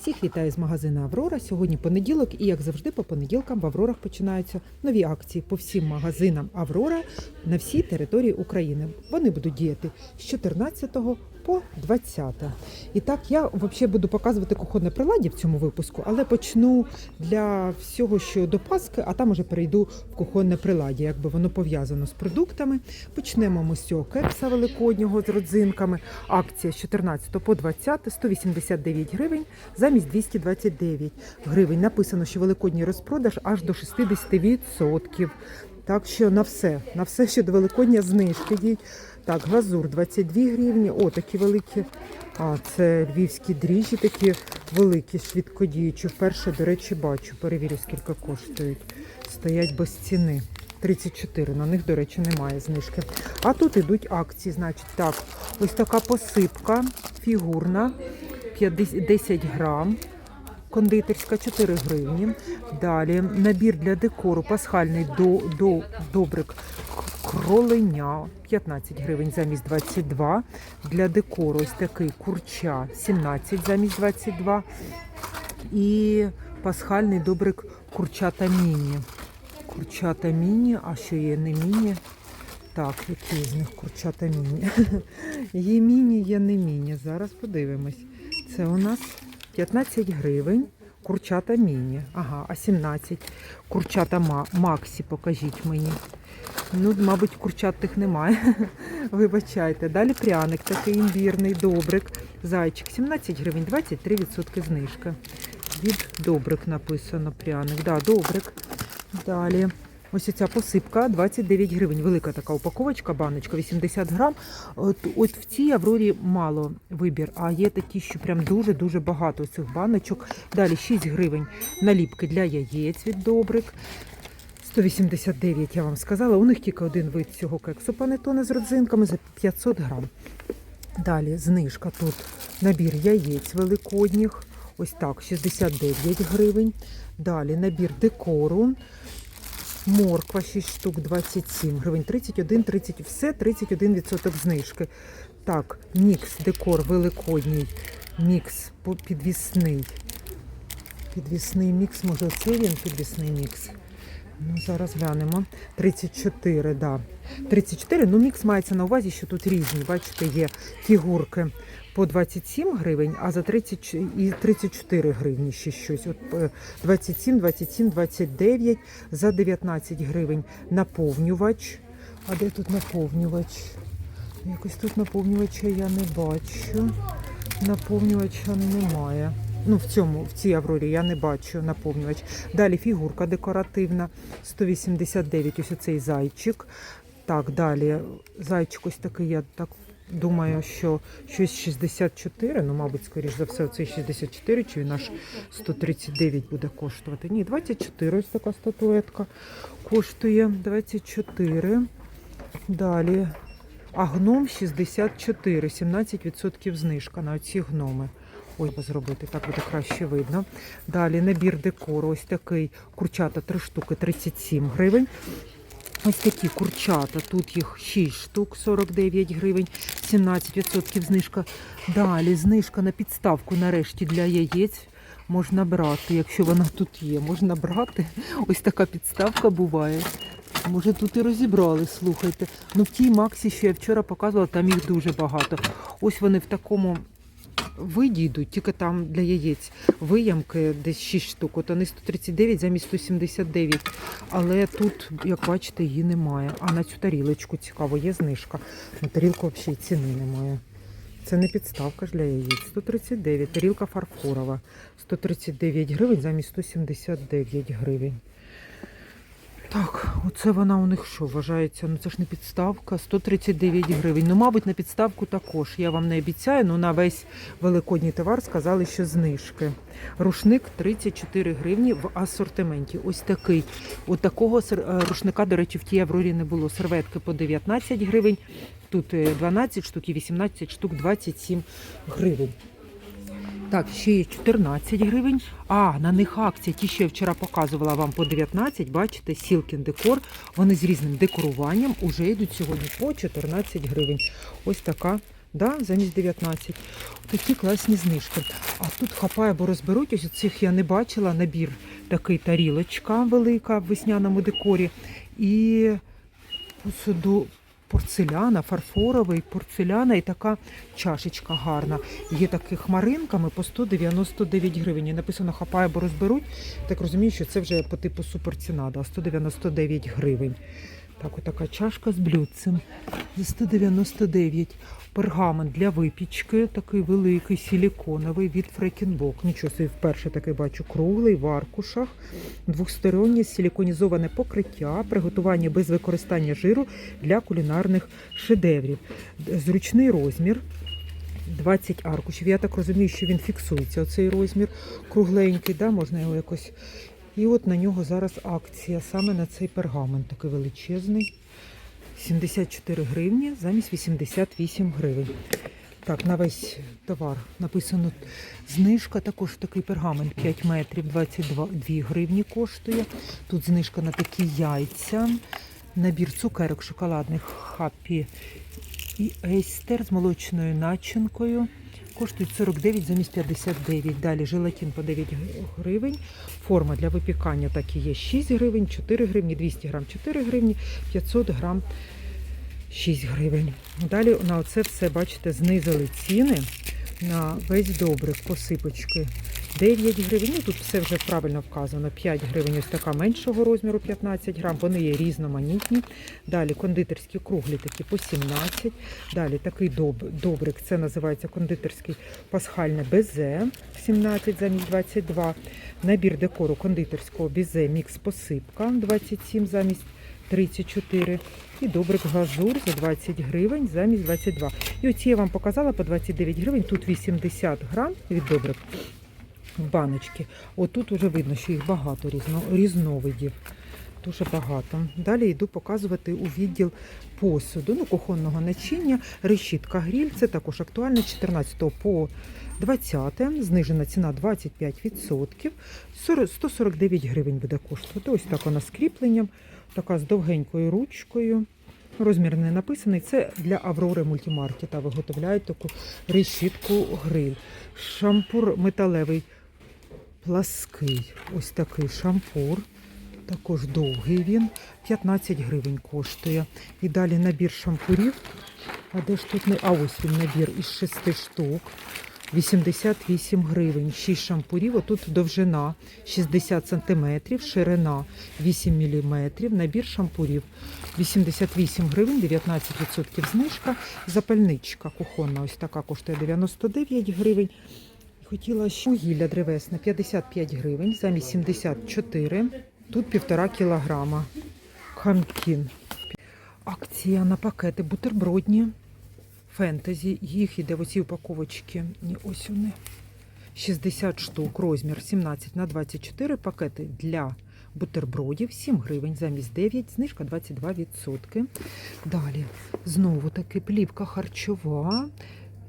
Всіх вітаю з магазину Аврора. Сьогодні понеділок, і як завжди, по понеділкам в Аврорах починаються нові акції по всім магазинам Аврора на всій території України. Вони будуть діяти з 14 по 20. І так, я взагалі буду показувати кухонне приладдя в цьому випуску, але почну для всього, що до Паски, а там уже перейду в кухонне приладдя, якби воно пов'язано з продуктами. Почнемо ми з цього кекса великоднього з родзинками. Акція з 14 по 20, 189 гривень замість 229 гривень. Написано, що великодній розпродаж аж до 60%. Так що на все, на все, що до Великодня знижки діють. Так, глазур 22 гривні. О, такі великі. А, це львівські дріжджі, такі великі, швидкодіючі. Вперше, до речі, бачу. Перевірю, скільки коштують. Стоять без ціни. 34. На них, до речі, немає знижки. А тут ідуть акції. Значить, так, ось така посипка фігурна 50, 10 грам. Кондитерська 4 гривні. Далі набір для декору пасхальний до, до добрик кроленя 15 гривень замість 22. Для декору ось такий курча 17 замість 22. І пасхальний добрик курчата міні. Курчата міні, а що є не міні? Так, які з них курчата міні? Є міні, є не міні. Зараз подивимось. Це у нас 15 гривень. Курчата міні. Ага, а 17. Курчата Ма- Максі, покажіть мені. Ну, мабуть, курчат тих немає. Вибачайте. Далі пряник такий імбірний, добрик. Зайчик 17 гривень, 23% знижка. Від добрик написано пряник. Да, добрик. Далі. Ось ця посипка 29 гривень. Велика така упаковочка, баночка 80 грам. От, от в цій Аврорі мало вибір, а є такі, що прям дуже-дуже багато цих баночок. Далі 6 гривень наліпки для яєць від добрик. 189, я вам сказала. У них тільки один вид цього кексу панетоне з родзинками за 500 грам. Далі знижка тут набір яєць великодніх. Ось так, 69 гривень. Далі набір декору. Морква 6 штук 27 гривень, 31, 30, все 31% знижки. Так, мікс декор великодній, мікс підвісний. Підвісний мікс, може це він підвісний мікс. Ну, зараз глянемо. 34, да. 34, ну мікс мається на увазі, що тут різні. Бачите, є фігурки по 27 гривень, а за 30 і 34 гривні ще щось. От е, 27, 27, 29, за 19 гривень наповнювач. А де тут наповнювач? Якось тут наповнювача я не бачу. Наповнювача немає. Ну, в цьому, в цій Аврорі я не бачу наповнювач. Далі фігурка декоративна, 189, ось оцей зайчик. Так, далі зайчик ось такий, я так думаю, що щось 64, ну, мабуть, скоріш за все, оцей 64, чи він аж 139 буде коштувати. Ні, 24 ось така статуетка коштує 24. Далі а гном 64, 17% знижка на оці гноми. Ой, зробити, так буде краще видно. Далі набір декору, ось такий курчата 3 штуки, 37 гривень. Ось такі курчата, тут їх 6 штук, 49 гривень, 17% знижка. Далі знижка на підставку нарешті для яєць. Можна брати, якщо вона тут є, можна брати. Ось така підставка буває. Може тут і розібрали, слухайте. Ну в тій Максі, що я вчора показувала, там їх дуже багато. Ось вони в такому виді йдуть, тільки там для яєць виямки десь 6 штук. От вони 139 замість 179. Але тут, як бачите, її немає. А на цю тарілочку цікаво, є знижка. На тарілку взагалі ціни немає. Це не підставка ж для яєць. 139. Тарілка фарфорова. 139 гривень замість 179 гривень. Так, оце вона у них що вважається? Ну це ж не підставка, 139 гривень. Ну, мабуть, на підставку також. Я вам не обіцяю, ну на весь великодній товар сказали, що знижки. Рушник 34 гривні в асортименті. Ось такий. От такого е, рушника, до речі, в тій Аврорі не було. Серветки по 19 гривень. Тут е, 12 штук і 18 штук 27 гривень. Так, ще є 14 гривень. А, на них акція, ті, що я вчора показувала вам по 19, бачите, Сілкін декор. Вони з різним декоруванням уже йдуть сьогодні по 14 гривень. Ось така да, замість 19. Такі класні знижки. А тут хапає, бо розберуть, ось цих я не бачила, набір такий тарілочка велика в весняному декорі. І посуду порцеляна, фарфоровий, порцеляна і така чашечка гарна. Є такі хмаринками по 199 гривень. І написано хапає, бо розберуть. Так розумію, що це вже по типу суперціна, да, 199 гривень. Так, отака чашка з блюдцем за 199. Пергамент для випічки, такий великий, силіконовий від Фрекінбок. Нічого собі вперше такий бачу. Круглий в аркушах, двохстороннє силіконізоване покриття, приготування без використання жиру для кулінарних шедеврів. Зручний розмір. 20 аркушів. Я так розумію, що він фіксується, оцей розмір кругленький, да? можна його якось. І от на нього зараз акція саме на цей пергамент, такий величезний. 74 гривні замість 88 гривень. Так, на весь товар написано знижка, також такий пергамент 5 метрів 22 гривні коштує. Тут знижка на такі яйця. Набір цукерок шоколадних хаппі і ейстер з молочною начинкою. Коштують 49 замість 59. Далі желатин по 9 гривень. Форма для випікання так і є 6 гривень, 4 гривні, 200 грам 4 гривні, 500 грам 6 гривень. Далі на оце все, бачите, знизили ціни на весь добрик, посипочки. 9 гривень, ну тут все вже правильно вказано. 5 гривень, ось така меншого розміру, 15 грам. Вони є різноманітні. Далі кондитерські круглі такі по 17. Далі такий доб- добрик, це називається кондитерський пасхальне безе, 17 замість 22. Набір декору кондитерського бізе мікс посипка 27 замість 34. І добрик глазур за 20 гривень замість 22. І оці я вам показала по 29 гривень. Тут 80 грам від добрик в баночки. Отут вже видно, що їх багато різно, різновидів. Дуже багато. Далі йду показувати у відділ посуду, ну, кухонного начиння, решітка гріль. Це також актуально 14 по 20, знижена ціна 25%. 149 гривень буде коштувати. Ось так вона з кріпленням, така з довгенькою ручкою. Розмір не написаний. Це для Аврори мультимаркета. Виготовляють таку решітку гриль. Шампур металевий плаский. Ось такий шампур. Також довгий він. 15 гривень коштує. І далі набір шампурів. А де ж тут не. А ось він набір із 6 штук. 88 гривень. 6 шампурів. Отут довжина 60 см, ширина 8 мм. Набір шампурів 88 гривень, 19% знижка. Запальничка кухонна ось така коштує 99 гривень. Хотіла ще вугілля древесне 55 гривень, замість 74. Тут півтора кілограма. Хамкін. Акція на пакети бутербродні. Фентезі. Їх іде в оці упаковочки. Ні, ось вони. 60 штук, розмір 17 на 24 пакети для бутербродів, 7 гривень замість 9, знижка 22%. Далі знову таки плівка харчова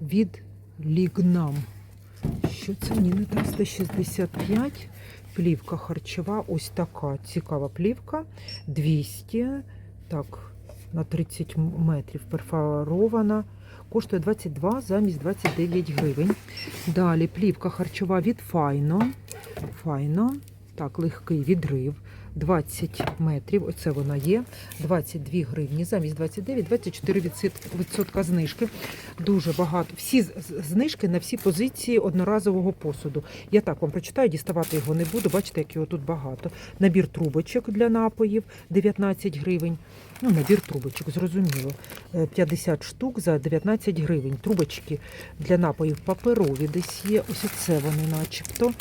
від Лігнам. Що це? Ні, не так, 165. Плівка харчова, ось така цікава плівка. 200, так, на 30 метрів перфорована. Коштує 22 замість 29 гривень. Далі плівка харчова від Файно. Файно. Так, легкий відрив. 20 метрів. Оце вона є. 22 гривні замість 29, 24 відсотка знижки. Дуже багато. Всі знижки на всі позиції одноразового посуду. Я так вам прочитаю, діставати його не буду. Бачите, як його тут багато. Набір трубочок для напоїв 19 гривень. Ну, набір трубочок, зрозуміло. Е, 50 штук за 19 гривень. Трубочки для напоїв паперові десь є. Ось це вони начебто.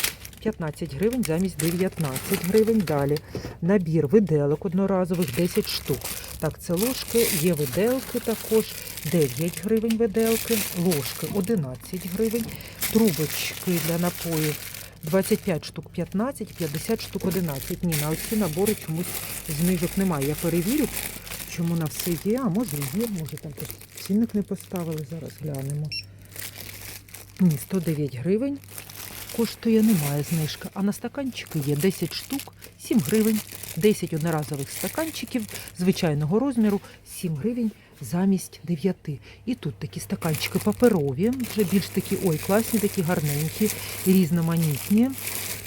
15 гривень замість 19 гривень. Далі набір виделок одноразових 10 штук. Так, це ложки, є виделки також 9 гривень виделки, ложки 11 гривень, трубочки для напоїв 25 штук 15, 50 штук 11. Ні, на оці набори чомусь знижок немає. Я перевірю, чому на все є, а може є, може там цінник не поставили. Зараз глянемо. Ні, 109 гривень коштує, немає знижки. А на стаканчики є 10 штук, 7 гривень, 10 одноразових стаканчиків звичайного розміру, 7 гривень замість 9. І тут такі стаканчики паперові, вже більш такі, ой, класні, такі гарненькі, різноманітні.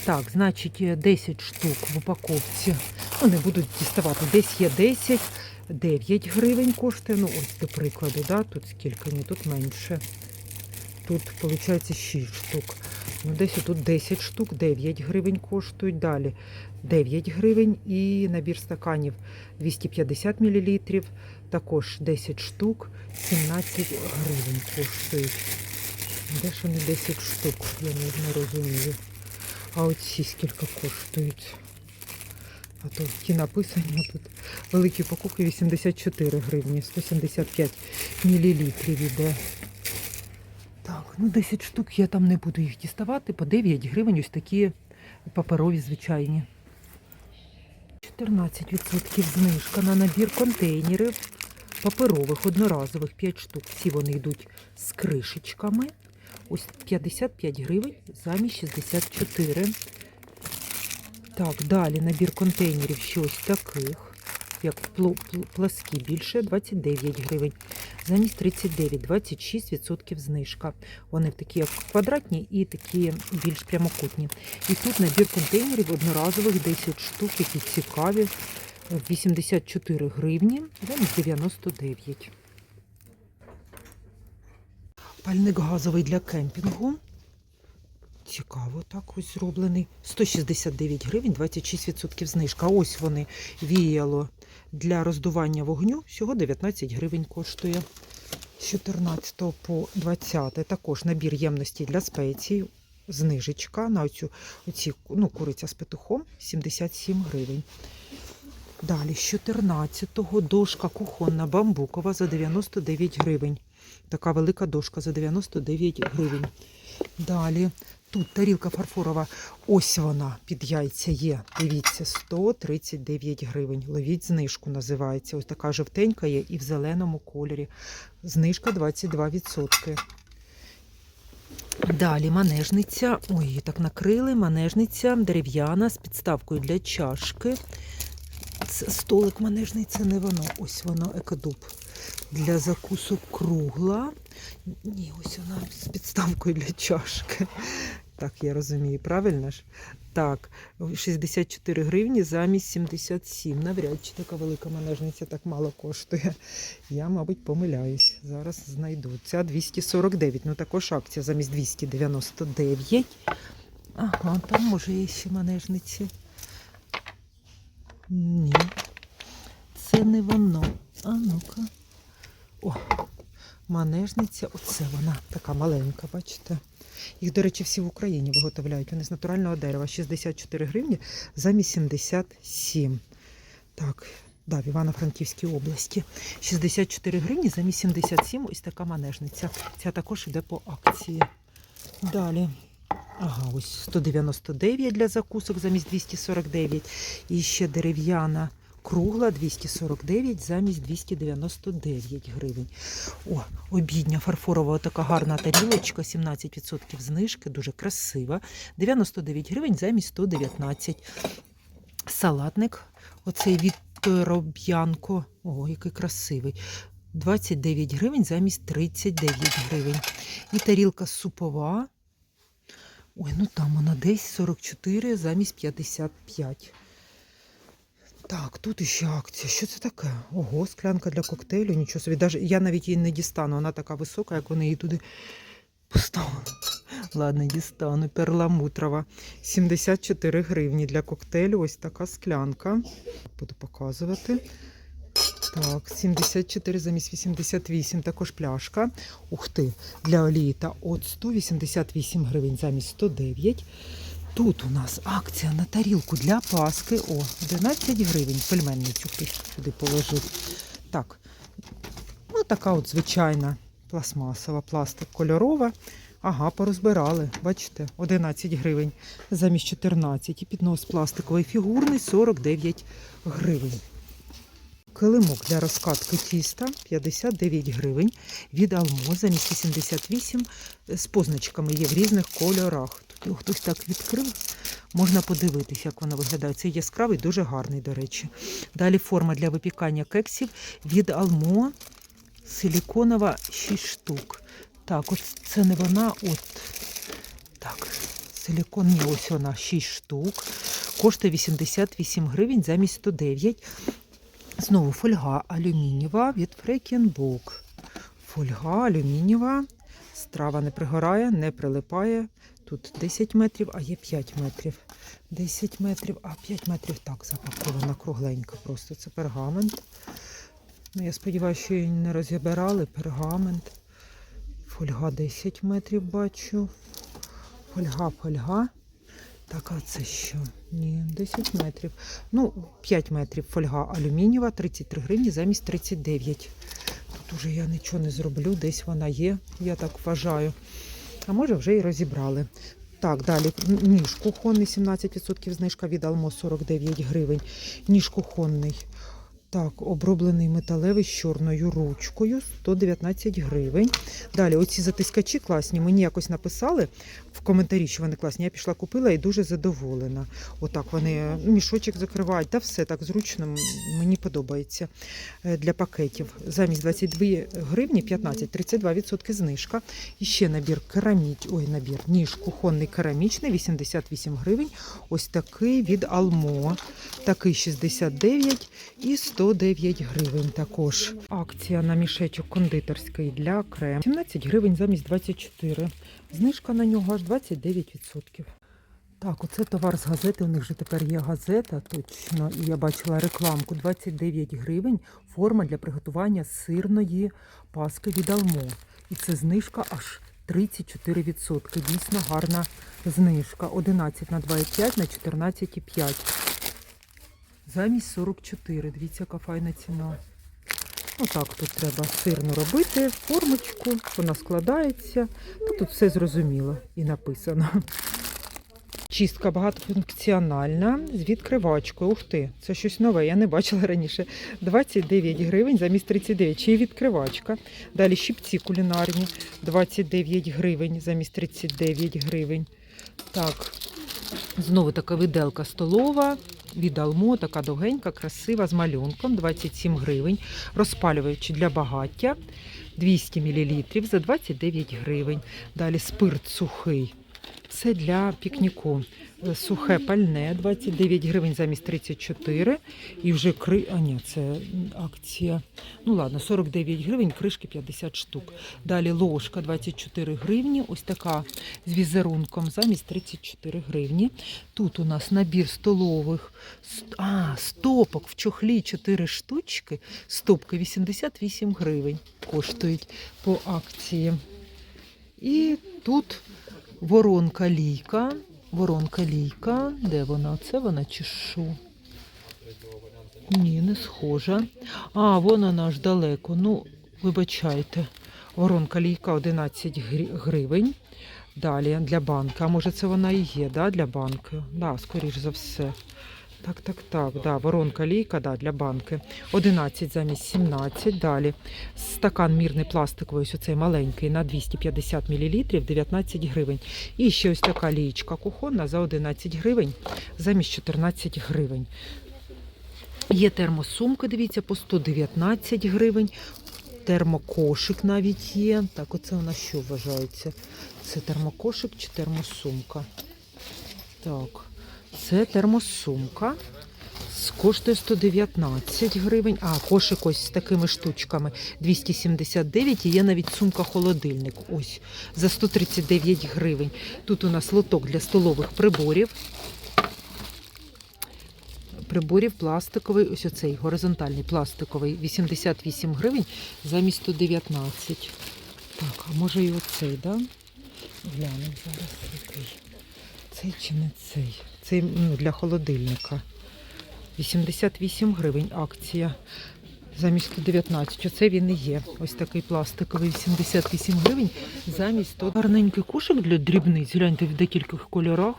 Так, значить, е, 10 штук в упаковці. Не будуть діставати. Десь є 10, 9 гривень коштує. Ну, ось до прикладу, да? тут скільки, ні, тут менше. Тут, виходить, 6 штук. Ну, десь тут 10 штук, 9 гривень коштують. Далі 9 гривень і набір стаканів 250 мл. Також 10 штук, 17 гривень коштують. Де ж вони 10 штук? Я не, розумію. А оці скільки коштують? А то ті написані тут великі покупки 84 гривні, 175 мл іде. Ну 10 штук я там не буду їх діставати. По 9 гривень ось такі паперові звичайні. 14% знижка на набір контейнерів паперових, одноразових 5 штук. Всі вони йдуть з кришечками. Ось 55 гривень замість 64. Так, далі набір контейнерів щось таких, як пласкі більше 29 гривень. Замість 39, 26% знижка. Вони такі як квадратні і такі більш прямокутні. І тут набір контейнерів одноразових 10 штук, які цікаві. 84 гривні, замість 99. Пальник газовий для кемпінгу. Цікаво, так ось зроблений. 169 гривень, 26% знижка. Ось вони віяло для роздування вогню. Всього 19 гривень коштує. З 14 по 20 також набір ємності для спецій. Знижечка на оцю, оці, ну, куриця з петухом 77 гривень. Далі з 14-го дошка кухонна бамбукова за 99 гривень. Така велика дошка за 99 гривень. Далі тут тарілка фарфорова. Ось вона під яйця є. Дивіться, 139 гривень. Ловіть знижку називається. Ось така жовтенька є і в зеленому кольорі. Знижка 22%. Далі манежниця. Ой, її так накрили. Манежниця дерев'яна з підставкою для чашки. Столик манежниця, не воно. Ось воно екодуб. Для закусок кругла. Ні, ось вона з підставкою для чашки. Так, я розумію, правильно ж? Так, 64 гривні замість 77. Навряд чи така велика манежниця так мало коштує. Я, мабуть, помиляюсь. Зараз знайду. Ця 249. Ну також акція замість 299. Ага, там може є ще манежниці. Ні. Це не воно. А ну-ка. О, манежниця. Оце вона така маленька, бачите? Їх, до речі, всі в Україні виготовляють. Вони з натурального дерева. 64 гривні замість 77. Так, да, в Івано-Франківській області. 64 гривні замість 77. Ось така манежниця. Ця також йде по акції. Далі. Ага, ось 199 для закусок замість 249. І ще дерев'яна кругла 249 замість 299 гривень. О, обідня фарфорова така гарна тарілочка, 17% знижки, дуже красива. 99 гривень замість 119. Салатник, оцей від Роб'янко. О, який красивий. 29 гривень замість 39 гривень. І тарілка супова. Ой, ну там вона десь 44 замість 55. Так, тут іще акція. Що це таке? Ого, склянка для коктейлю, нічого собі. Даже, я навіть її не дістану, вона така висока, як вони її туди поставили. Ладно, дістану. Перламутрова. 74 гривні для коктейлю. Ось така склянка. Буду показувати. Так, 74 замість 88. Також пляшка. Ух ти, для олії та от 188 гривень замість 109. Тут у нас акція на тарілку для паски. О, 11 гривень. Пельменницю хтось сюди положив. Так, ну така от звичайна пластмасова, пластик кольорова. Ага, порозбирали. Бачите, 11 гривень замість 14. І піднос пластиковий фігурний 49 гривень. Килимок для розкатки тіста 59 гривень. Від Алмо замість 88 з позначками є в різних кольорах. Тут хтось так відкрив. Можна подивитися, як воно виглядає. Це яскравий, дуже гарний, до речі. Далі форма для випікання кексів від Алмо Силіконова 6 штук. Так, от це не вона, от так, силікон, ні, ось вона 6 штук. Коштує 88 гривень замість 109. Знову фольга алюмінієва від Фрекенбок. Фольга алюмінієва. Страва не пригорає, не прилипає. Тут 10 метрів, а є 5 метрів. 10 метрів, а 5 метрів так запакована кругленька. Просто це пергамент. Ну, я сподіваюся, що її не розібирали. Пергамент. Фольга 10 метрів бачу. Фольга, фольга. Так, а це що? Ні, 10 метрів. Ну, 5 метрів фольга алюмінієва, 33 гривні замість 39. Тут уже я нічого не зроблю, десь вона є, я так вважаю. А може вже і розібрали. Так, далі ніж кухонний, 17% знижка від Алмо 49 гривень. Ніж кухонний. Так, оброблений металевий з чорною ручкою 119 гривень. Далі, оці затискачі класні. Мені якось написали в коментарі, що вони класні. Я пішла купила і дуже задоволена. Отак вони мішочок закривають. Та все так зручно. Мені подобається Е, для пакетів. Замість 22 гривні 15, 32% знижка. І ще набір кераміч, ой, набір, ніж кухонний керамічний, 88 гривень. Ось такий від Алмо. Такий 69 і 109 гривень також. Акція на мішечок кондитерський для крем. 17 гривень замість 24. Знижка на нього аж 29%. Так, оце товар з газети. У них же тепер є газета, точно. І я бачила рекламку 29 гривень. Форма для приготування сирної паски від Алмо. І це знижка аж 34%. Дійсно гарна знижка. 11 на 2,5 на 14,5. Замість 44. Дивіться, яка файна ціна. Отак тут треба сирну робити, формочку, вона складається. Та тут все зрозуміло і написано. Чистка багатофункціональна з відкривачкою. Ух ти, це щось нове, я не бачила раніше. 29 гривень замість 39. Чи відкривачка. Далі щипці кулінарні. 29 гривень замість 39 гривень. Так, знову така виделка столова. Від Алмо, така довгенька, красива, з малюнком, 27 гривень. Розпалюючи для багаття 200 мл за 29 гривень. Далі спирт сухий. Це для пікніку. Сухе пальне 29 гривень замість 34. І вже кри... А ні, це акція. Ну ладно, 49 гривень, кришки 50 штук. Далі ложка 24 гривні. Ось така з візерунком замість 34 гривні. Тут у нас набір столових. А, стопок в чохлі 4 штучки. Стопки 88 гривень коштують по акції. І тут воронка лійка. Воронка лійка. Де вона? Це вона чи що? Ні, не схожа. А, вона аж далеко. Ну, вибачайте. Воронка лійка 11 гривень. Далі для банки. А може це вона і є, да, для банки? Да, скоріш за все. Так, так, так, да, воронка лійка, да, для банки. 11 замість 17. Далі стакан мірний пластиковий, ось оцей маленький, на 250 мл, 19 гривень. І ще ось така лієчка кухонна за 11 гривень, замість 14 гривень. Є термосумка, дивіться, по 119 гривень. Термокошик навіть є. Так, оце нас що вважається? Це термокошик чи термосумка? Так, це термосумка. Коштує 119 гривень. А, кошик ось з такими штучками 279 і є навіть сумка-холодильник. Ось за 139 гривень. Тут у нас лоток для столових приборів. Приборів пластиковий, ось оцей горизонтальний пластиковий, 88 гривень замість 119. Так, а може і оцей, да? Глянемо зараз який. Цей чи не цей? Цей ну, для холодильника. 88 гривень акція. Замість 119. Оце він і є. Ось такий пластиковий 88 гривень. Замість 100. Гарненький кошик для дрібниць. Гляньте в декількох кольорах.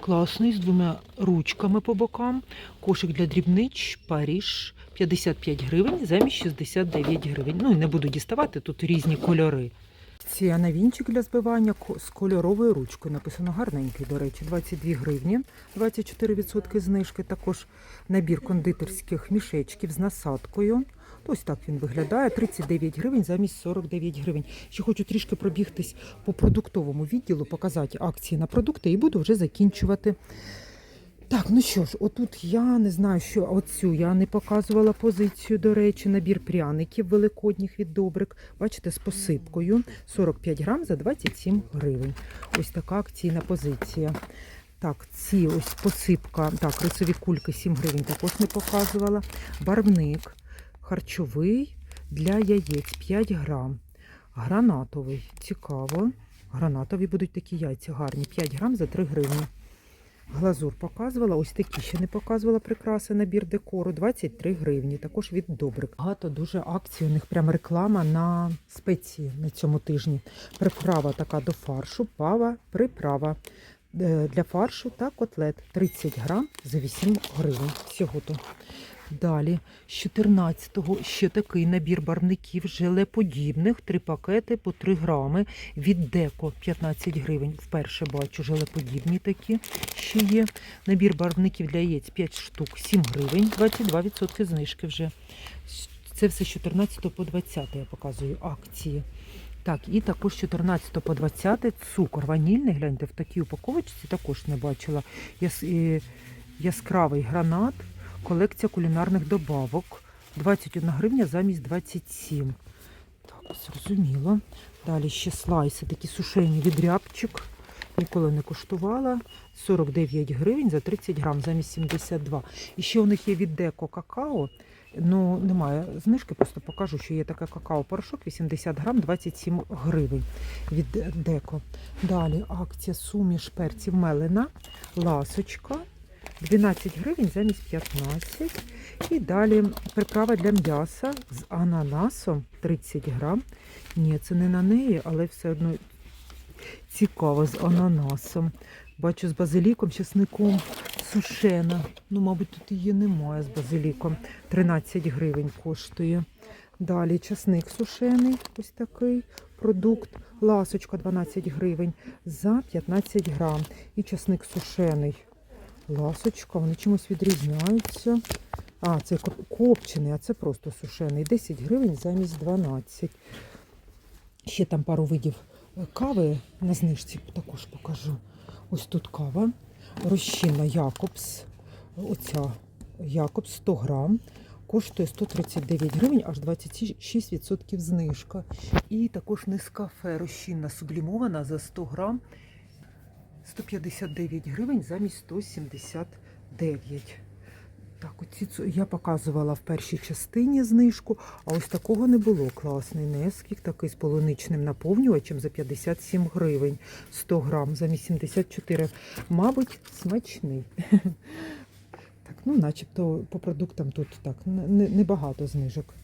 Класний, з двома ручками по бокам. Кошик для дрібниць, Паріж. 55 гривень замість 69 гривень. Ну і не буду діставати, тут різні кольори. Це на вінчик для збивання з кольоровою ручкою. Написано гарненький, до речі, 22 гривні, 24% знижки. Також набір кондитерських мішечків з насадкою. Ось так він виглядає. 39 гривень замість 49 гривень. Ще хочу трішки пробігтись по продуктовому відділу, показати акції на продукти і буду вже закінчувати. Так, ну що ж, отут я не знаю, що оцю я не показувала позицію, до речі, набір пряників великодніх від добрик. Бачите, з посипкою 45 грам за 27 гривень. Ось така акційна позиція. Так, ці ось посипка, так, рисові кульки 7 гривень також не показувала. Барвник харчовий для яєць 5 грам. Гранатовий, цікаво. Гранатові будуть такі яйця гарні, 5 грам за 3 гривні. Глазур показувала, ось такі ще не показувала прикраси, набір декору, 23 гривні, також від добрик. Багато дуже акцій, у них прям реклама на спеції на цьому тижні. Приправа така до фаршу, пава, приправа е, для фаршу та котлет 30 грам за 8 гривень всього то. Далі, з 14-го ще такий набір барвників желеподібних, три пакети по 3 грами від Деко 15 гривень. Вперше бачу желеподібні такі ще є. Набір барвників для яєць 5 штук, 7 гривень, 22% знижки вже. Це все з 14 по 20 я показую акції. Так, і також з 14 по 20 цукор ванільний, гляньте, в такій упаковочці також не бачила. Яс, е, яскравий гранат, колекція кулінарних добавок. 21 гривня замість 27. Так, зрозуміло. Далі ще слайси, такі сушені від рябчик. Ніколи не куштувала. 49 гривень за 30 грам замість 72. І ще у них є від деко какао. Ну, немає знижки, просто покажу, що є таке какао-порошок 80 грам 27 гривень від деко. Далі акція суміш перців мелена, ласочка 12 гривень замість 15. І далі приправа для м'яса з ананасом 30 грам. Ні, це не на неї, але все одно цікаво з ананасом. Бачу з базиліком, чесником сушена. Ну, мабуть, тут її немає з базиліком. 13 гривень коштує. Далі часник сушений, ось такий продукт. Ласочка 12 гривень за 15 грам. І часник сушений. Ласочка, вони чимось відрізняються. А, це копчений, а це просто сушений. 10 гривень замість 12. Ще там пару видів е, кави на знижці також покажу. Ось тут кава. Розчинна Якобс. Оця Якобс 100 грам. Коштує 139 гривень, аж 26% знижка. І також нескафе розчинна сублімована за 100 грам 159 гривень замість 179. Так, оці я показувала в першій частині знижку, а ось такого не було. Класний нескік, такий з полуничним наповнювачем за 57 гривень 100 грам замість 74. Мабуть, смачний. Так, ну, начебто по продуктам тут так не- небагато знижок.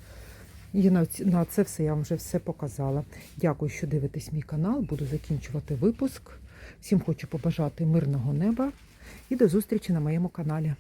І на, на це все я вам вже все показала. Дякую, що дивитесь мій канал. Буду закінчувати випуск. Всім хочу побажати мирного неба і до зустрічі на моєму каналі.